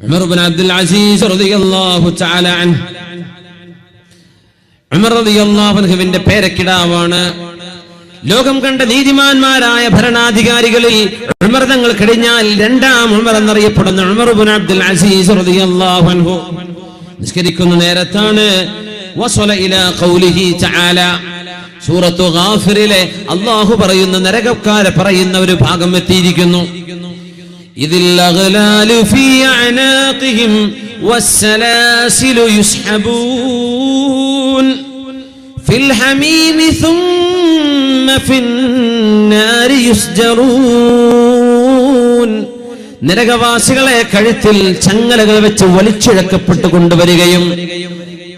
Umar bin Abdul Azeez റളിയല്ലാഹു തആല അൻഹു. ഉമർ റളിയല്ലാഹു അൻഹുവിന്റെ പേരക്കിടാവാണ്. ലോകം കണ്ട നീതിമാന്മാരായ ഭരണാധികാരികളിൽ ഉമർ തങ്ങൾ കഴിഞ്ഞാൽ രണ്ടാം ഉമർ എന്നറിയപ്പെടുന്ന ഉമർ ബിൻ അബ്ദുൽ അസീസ് റളിയല്ലാഹു അൻഹു നിസ്കരിക്കുന്ന നേരത്താണ്. വസല ഇലാ ഖൗലിഹി തആല. സൂറത്തു ഗാഫിറിലെ അള്ളാഹു പറയുന്ന നരകക്കാരെ പറയുന്ന ഒരു ഭാഗം എത്തിയിരിക്കുന്നു. ഇതിൽ അഗ്ലാലു ഫീ അനാഖിഹിം വസ്സലാസിലു യുസ്ഹബൂൻ ഫിൽ ഹമീമി ثم في النار يسجرون നരകവാസികളെ കഴുത്തിൽ ചങ്ങലകൾ വെച്ച് വലിച്ചിഴക്കപ്പെട്ട് കൊണ്ടുവരികയും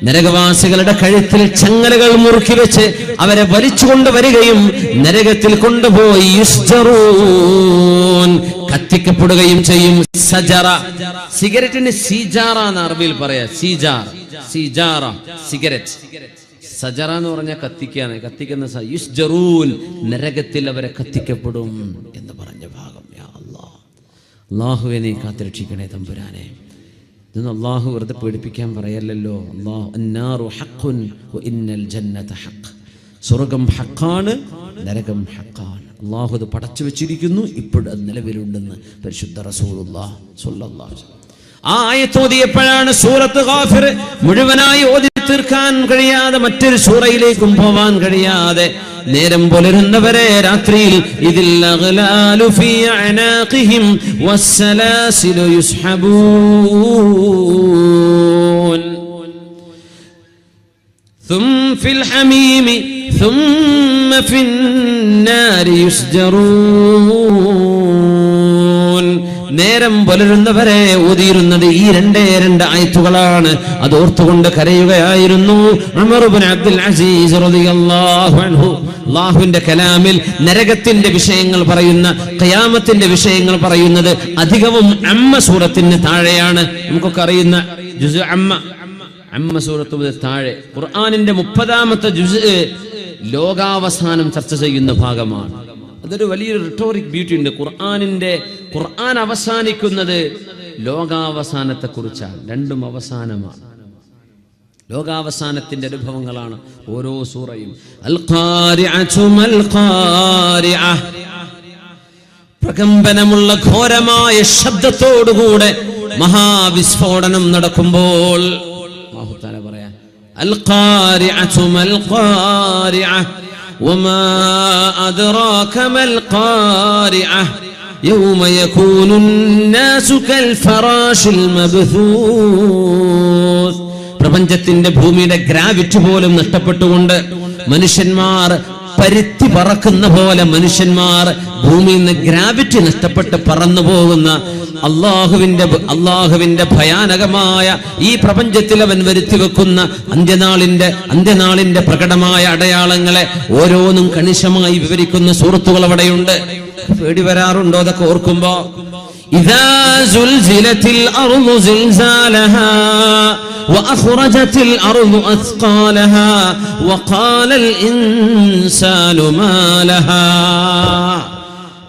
നരകവാസികളുടെ കഴുത്തിൽ ചങ്ങലകൾ മുറുക്കി വെച്ച് അവരെ വലിച്ചു കൊണ്ടുവരികയും നരകത്തിൽ കൊണ്ടുപോയി യുസ്ജറൂൻ കത്തിക്കപ്പെടുകയും ചെയ്യും. സജറ. സിഗരറ്റിന് സീജാറ എന്ന് അറബിയിൽ പറയാ. സീജാർ. സീജാറ. സിഗരറ്റ്. സജറ എന്ന് പറഞ്ഞാൽ കത്തിക്കാണ്. കത്തിക്കുന്ന യുസ്ജറൂൻ. നരകത്തിൽ അവരെ കത്തിക്കപ്പെടും എന്ന് പറഞ്ഞ ഭാഗം. അള്ളാഹുവെ നീ കാത്തിരക്ഷിക്കണേ തമ്പുരാനെ. ഇതൊന്നും അള്ളാഹു വെറുതെ പേടിപ്പിക്കാൻ പറയല്ലോ അള്ളാഹു സ്വർഗം ഹക്കാണ് നരകം ഹക്കാണ് അള്ളാഹു അത് പടച്ചു വെച്ചിരിക്കുന്നു ഇപ്പോഴും അത് നിലവിലുണ്ടെന്ന് പരിശുദ്ധ റസൂലുള്ളാഹ് സ്വല്ലല്ലാഹു അലൈഹി വസല്ലം. ആ ആയത്തോതിയപ്പോഴാണ് സൂറത്ത് ഗാഫിർ മുഴുവനായി ഓതി തീർക്കാൻ കഴിയാതെ മറ്റൊരു സൂറയിലേക്കും പോവാൻ കഴിയാതെ നേരം പുലരുന്നവരെ രാത്രിയിൽ ഇതിൽ അഗ്ലാലു ഫീ അനാഖിഹിം വസ്സലാസിലു യുസ്ഹബൂൻ ثم في الحميم ثم في النار يسجرون നേരം പുലരുന്നവരെ ഊതിയിരുന്നത് ഈ രണ്ടേ രണ്ട് ആയത്തുകളാണ് അത് ഓർത്തുകൊണ്ട് കരയുകയായിരുന്നു ഉമർ ഇബ്നു അബ്ദുൽ അസീസ് റളിയല്ലാഹു അൻഹു അള്ളാഹുവിന്റെ കലാമിൽ നരകത്തിന്റെ വിഷയങ്ങൾ പറയുന്ന ഖിയാമത്തിന്റെ വിഷയങ്ങൾ പറയുന്നത് അധികവും അമ്മ സൂറത്തിന് താഴെയാണ് നമുക്കൊക്കെ അറിയുന്ന ജുസു അമ്മ അമ്മ സൂറത്ത് മുതൽ താഴെ ഖുർആനിന്റെ മുപ്പതാമത്തെ ജുസ് ലോകാവസാനം ചർച്ച ചെയ്യുന്ന ഭാഗമാണ്. അതൊരു വലിയൊരു റിട്ടോറിക് ബ്യൂട്ടി ഉണ്ട്. ഖുർആാനിന്റെ ഖുർആൻ അവസാനിക്കുന്നത് ലോകാവസാനത്തെ കുറിച്ചാണ് രണ്ടും അവസാനമാണ്. ലോകാവസാനത്തിന്റെ അനുഭവങ്ങളാണ് ഓരോ സൂറയും. പ്രകമ്പനമുള്ള ഘോരമായ ശബ്ദത്തോടുകൂടെ മഹാവിസ്ഫോടനം നടക്കുമ്പോൾ പറയാ അൽ ഖാരിഅതു മൽ ഖാരിഅ വമാ അദ്റാക മൽ ഖാരിഅ يوم يكون الناس كالفراش المبثوث പ്രപഞ്ചത്തിന്റെ ഭൂമിയുടെ ഗ്രാവിറ്റി പോലും നഷ്ടപ്പെട്ടുകൊണ്ട് മനുഷ്യന്മാർ പരുത്തി പറക്കുന്ന പോലെ മനുഷ്യന്മാർ ഭൂമിയിൽ നിന്ന് ഗ്രാവിറ്റി നഷ്ടപ്പെട്ട് പറന്നു പോകുന്ന അള്ളാഹുവിന്റെ അള്ളാഹുവിന്റെ ഭയാനകമായ ഈ പ്രപഞ്ചത്തിൽ അവൻ വരുത്തി വെക്കുന്ന അന്ത്യനാളിന്റെ അന്ത്യനാളിന്റെ പ്രകടമായ അടയാളങ്ങളെ ഓരോന്നും കണിശമായി വിവരിക്കുന്ന സുഹൃത്തുക്കൾ അവിടെയുണ്ട്. പേടി വരാറുണ്ടോ? അതൊക്കെ ഓർക്കുമ്പോ? إذا زلزلت الأرض زلزالها وأخرجت الأرض أثقالها وقال الإنسان ما لها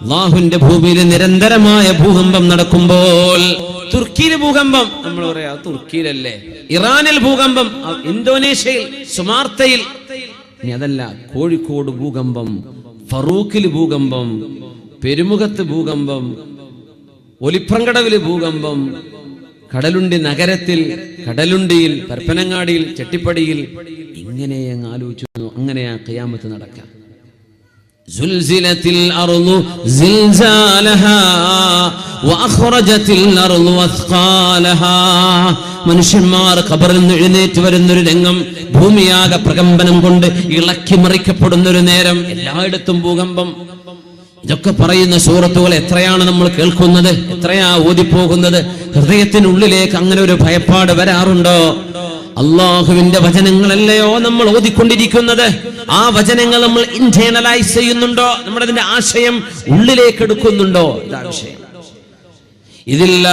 അള്ളാഹുവിന്റെ ഭൂമിയിൽ നിരന്തരമായ ഭൂകമ്പം നടക്കുമ്പോൾ തുർക്കിയിൽ ഭൂകമ്പം നമ്മൾ പറയാ തുർക്കിയിലല്ലേ ഇറാനിൽ ഭൂകമ്പം അ- ഇന്തോനേഷ്യയിൽ സുമാർത്തയിൽ ഇനി അതല്ല കോഴിക്കോട് ഭൂകമ്പം ഫറൂഖിൽ ഭൂകമ്പം പെരുമുഖത്ത് ഭൂകമ്പം ഒലിപ്രങ്കടവില് ഭൂകമ്പം കടലുണ്ടി നഗരത്തിൽ കടലുണ്ടിയിൽ പരപ്പനങ്ങാടിയിൽ ചെട്ടിപ്പടിയിൽ ഇങ്ങനെ അങ്ങ് ആലോചിച്ചു അങ്ങനെയാ ഖിയാമത്ത് നടക്കാം زلزلت الأرض زلزالها وأخرجت الأرض أثقالها മനുഷ്യന്മാർ ഖബറിൽ നിന്ന് എഴുന്നേറ്റ് വരുന്നൊരു രംഗം ഭൂമിയാകെ പ്രകമ്പനം കൊണ്ട് ഇളക്കി മറിക്കപ്പെടുന്നൊരു നേരം എല്ലായിടത്തും ഭൂകമ്പം ഇതൊക്കെ പറയുന്ന സൂറത്തുകൾ എത്രയാണ് നമ്മൾ കേൾക്കുന്നത്? എത്രയാ ഓതിപ്പോകുന്നത്? ഹൃദയത്തിനുള്ളിലേക്ക് അങ്ങനെ ഒരു ഭയപ്പാട് വരാറുണ്ടോ? അള്ളാഹുവിന്റെ വചനങ്ങളല്ലയോ നമ്മൾ ഓതിക്കൊണ്ടിരിക്കുന്നത്? ആ വചനങ്ങൾ നമ്മൾ ഇന്റേണലൈസ് ചെയ്യുന്നുണ്ടോ? നമ്മുടെ അതിന്റെ ആശയം ഉള്ളിലേക്ക് എടുക്കുന്നുണ്ടോ? ഇതാ ഇതിൽ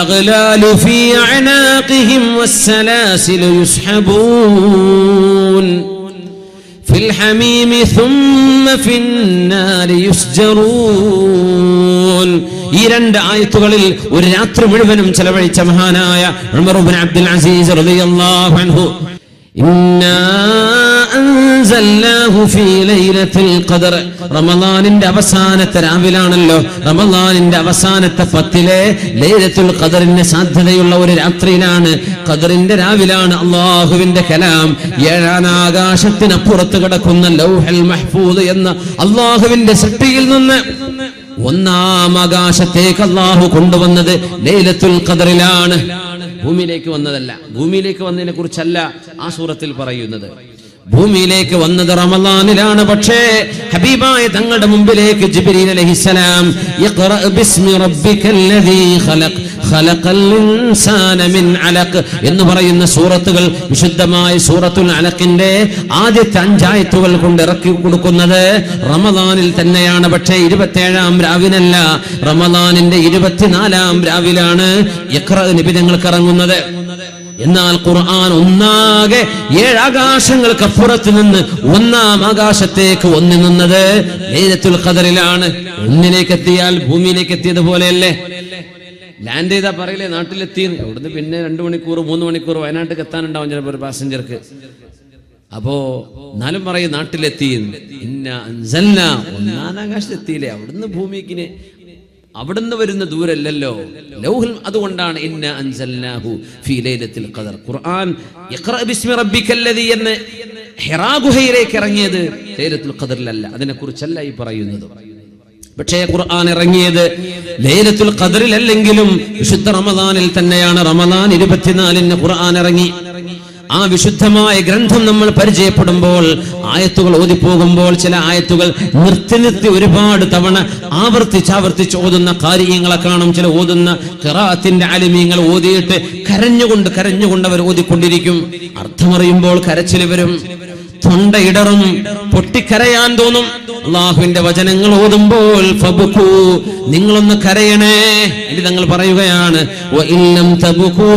യുസ്ഹബൂൻ. ഫിൽ ഹമീമി ثم في النار يسجرون ഈ രണ്ട് ആയത്തുകളിൽ ഒരു രാത്രി മുഴുവനും ചെലവഴിച്ച മഹാനായ ഉമർ ഇബ്നു അബ്ദുൽ അസീസ് റളിയല്ലാഹു അൻഹു ഇന്നാ റമദാനിന്റെ അവസാനത്തെ രാവിലാണല്ലോ. റമദാനിന്റെ അവസാനത്തെ പത്തിലെ ലൈലത്തുൽ ഖദറിന് സാധ്യതയുള്ള ഒരു രാത്രിയിലാണ്. ഖദറിന്റെ രാവിലാണ് അള്ളാഹുവിന്റെ കലാം. ഏഴാനാകാശത്തിനപ്പുറത്ത് കിടക്കുന്ന ലൗഹൽ മഹ്ഫൂദ് എന്ന അള്ളാഹുവിന്റെ സൃഷ്ടിയിൽ നിന്ന് ഒന്നാം ആകാശത്തേക്ക് അള്ളാഹു കൊണ്ടുവന്നത് ലൈലത്തുൽ ഖദറിലാണ്. ഭൂമിയിലേക്ക് വന്നതല്ല. ഭൂമിയിലേക്ക് വന്നതിനെ കുറിച്ചല്ല ആ സൂറത്തിൽ പറയുന്നത്. ഭൂമിയിലേക്ക് വന്നത് റമളാനിലാണ് പക്ഷേ ഹബീബായ തങ്ങളുടെ മുമ്പിലേക്ക് ജിബ്രീൽ അലൈഹിസ്സലാം ബിസ്മി ഇൻസാന എന്ന് പറയുന്ന സൂറത്തുകൾ വിശുദ്ധമായ സൂറത്തുൽ അലഖിന്റെ ആദ്യത്തെ അഞ്ചായത്തുകൾ കൊണ്ട് ഇറക്കി കൊടുക്കുന്നത് റമദാനിൽ തന്നെയാണ്. പക്ഷേ ഇരുപത്തേഴാം രാവിനല്ല റമദാനിന്റെ ഇരുപത്തിനാലാം രാവിലാണ് ഇഖ്റ നിബിധങ്ങൾക്ക് ഇറങ്ങുന്നത്. എന്നാൽ ഖുർആൻ ഒന്നാകെ ഏഴാകാശങ്ങൾക്കപ്പുറത്ത് നിന്ന് ഒന്നാം ആകാശത്തേക്ക് ഒന്നി നിന്നത് ലൈലത്തുൽ ഖദറിലാണ്. ഒന്നിലേക്ക് എത്തിയാൽ ഭൂമിയിലേക്ക് എത്തിയത് പോലെയല്ലേ ലാൻഡ് ചെയ്താ പറയില്ലേ നാട്ടിലെത്തി അവിടുന്ന് പിന്നെ രണ്ടു മണിക്കൂർ മൂന്ന് മണിക്കൂർ വയനാട്ടിൽ എത്താനുണ്ടാവും ചിലപ്പോൾ ഒരു പാസഞ്ചർക്ക് അപ്പോ എന്നാലും പറയും നാട്ടിലെത്തി ഇന്ന ആകാശത്തെത്തിയില്ലേ അവിടുന്ന് ഭൂമിക്ക് അവിടുന്ന് വരുന്ന ദൂരല്ലല്ലോ. ലൗഹുൽ അതുകൊണ്ടാണ് അൻസൽനാഹു ഫീ ഖദർ. ഖുർആൻ ബിസ്മി ഹിറാ ഗുഹയിലേക്ക് ഇറങ്ങിയത് ലൈലത്തുൽ ഖദറിലല്ല. അതിനെക്കുറിച്ചല്ല ഈ പറയുന്നത്. പക്ഷേ ഖുർആൻ ഇറങ്ങിയത് ലൈലത്തുൽ ഖദറിലല്ലെങ്കിലും വിശുദ്ധ റമദാനിൽ തന്നെയാണ്. റമദാൻ ഇരുപത്തിനാലിന് ഖുർആൻ ഇറങ്ങി. ആ വിശുദ്ധമായ ഗ്രന്ഥം നമ്മൾ പരിചയപ്പെടുമ്പോൾ ആയത്തുകൾ ഓതിപ്പോകുമ്പോൾ ചില ആയത്തുകൾ നിർത്തി നിർത്തി ഒരുപാട് തവണ ആവർത്തിച്ച് ആവർത്തിച്ച് ഓതുന്ന കാര്യങ്ങളെ കാണും. ചില ഓതുന്ന കിറാത്തിന്റെ അലിമീങ്ങൾ ഓതിയിട്ട് കരഞ്ഞുകൊണ്ട് കരഞ്ഞുകൊണ്ട് അവർ ഓതിക്കൊണ്ടിരിക്കും. അർത്ഥമറിയുമ്പോൾ കരച്ചിൽ വരും. തൊണ്ടയിടറും പൊട്ടിക്കരയാൻ തോന്നും. അള്ളാഹുവിന്റെ വചനങ്ങൾ ഓതുമ്പോൾ നിങ്ങളൊന്ന് കരയണേ എന്ന് തങ്ങൾ പറയുകയാണ്. "വ ഇല്ലം തബുക്കൂ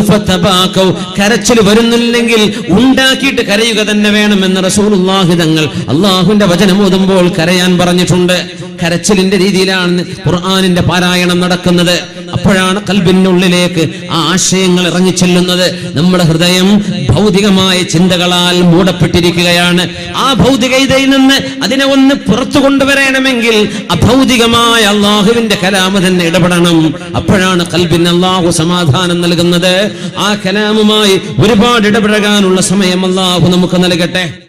കരച്ചിൽ വരുന്നില്ലെങ്കിൽ ഉണ്ടാക്കിയിട്ട് കരയുക തന്നെ വേണമെന്ന് റസൂലുള്ളാഹി തങ്ങൾ അള്ളാഹുവിന്റെ വചനം ഓതുമ്പോൾ കരയാൻ പറഞ്ഞിട്ടുണ്ട്. കരച്ചിലിന്റെ രീതിയിലാണ് ഖുർആാനിന്റെ പാരായണം നടക്കുന്നത്. അപ്പോഴാണ് കൽബിനുള്ളിലേക്ക് ആ ആശയങ്ങൾ ഇറങ്ങി ചെല്ലുന്നത് നമ്മുടെ ഹൃദയം ഭൗതികമായ ചിന്തകളാൽ മൂടപ്പെട്ടിരിക്കുകയാണ്. ആ ഭൗതികതയിൽ നിന്ന് അതിനെ ഒന്ന് പുറത്തു കൊണ്ടുവരണമെങ്കിൽ അഭൗതികമായ അള്ളാഹുവിന്റെ കലാമ തന്നെ ഇടപെടണം. അപ്പോഴാണ് കൽബിൻ അള്ളാഹു സമാധാനം നൽകുന്നത്. ആ കലാമുമായി ഒരുപാട് ഇടപെടാനുള്ള സമയം അള്ളാഹു നമുക്ക് നൽകട്ടെ.